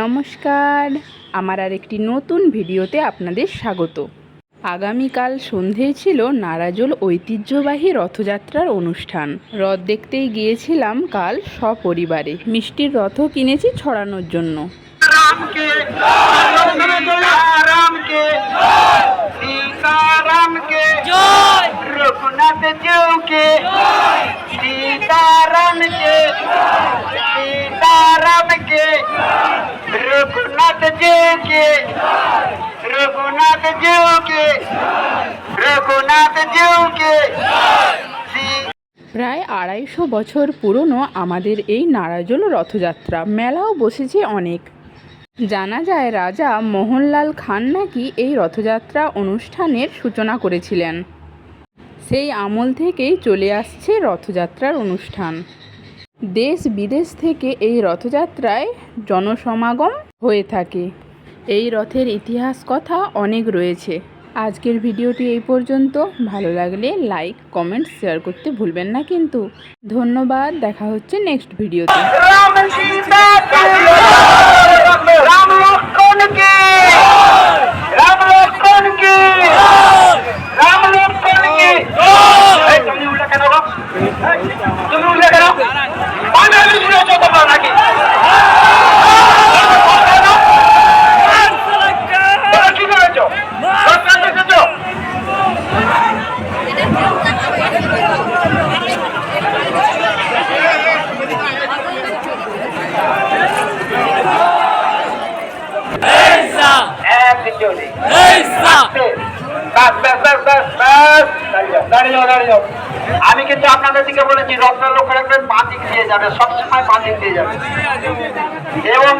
নমস্কার। আমার আর একটি নতুন ভিডিওতে আপনাদের স্বাগত। আগামীকাল সন্ধেয় ছিল নারাজল ঐতিহ্যবাহী রথযাত্রার অনুষ্ঠান। রথ দেখতেই গিয়েছিলাম কাল সপরিবারে। মিষ্টির রথও কিনেছি ছড়ানোর জন্য। সীতারামকে সীতারামকে কে? রঘুনাথ জিউ কে? রঘুনাথ জিউ কে? প্রায় আড়াইশো বছর পুরনো আমাদের এই নারাজল রথযাত্রা। মেলাও বসেছে অনেক। জানা যায় রাজা মোহনলাল খান নাকি এই রথযাত্রা অনুষ্ঠানের সূচনা করেছিলেন। সেই আমল থেকেই চলে আসছে রথযাত্রার অনুষ্ঠান। দেশ বিদেশ থেকে এই রথযাত্রায় জনসমাগম হয়ে থাকে। এই রথের ইতিহাস কথা অনেক রয়েছে। আজকের ভিডিওটি এই পর্যন্ত। ভালো লাগলে লাইক, কমেন্ট, শেয়ার করতে ভুলবেন না কিন্তু। ধন্যবাদ, দেখা হচ্ছে নেক্সট ভিডিওতে। আমি কিন্তু আপনাদের দিকে বলেছি রত্ন লক্ষ্য রাখবেন বাঁ দিক দিয়ে যাবে সবসময় বাঁ দিক দিয়ে যাবে। এবং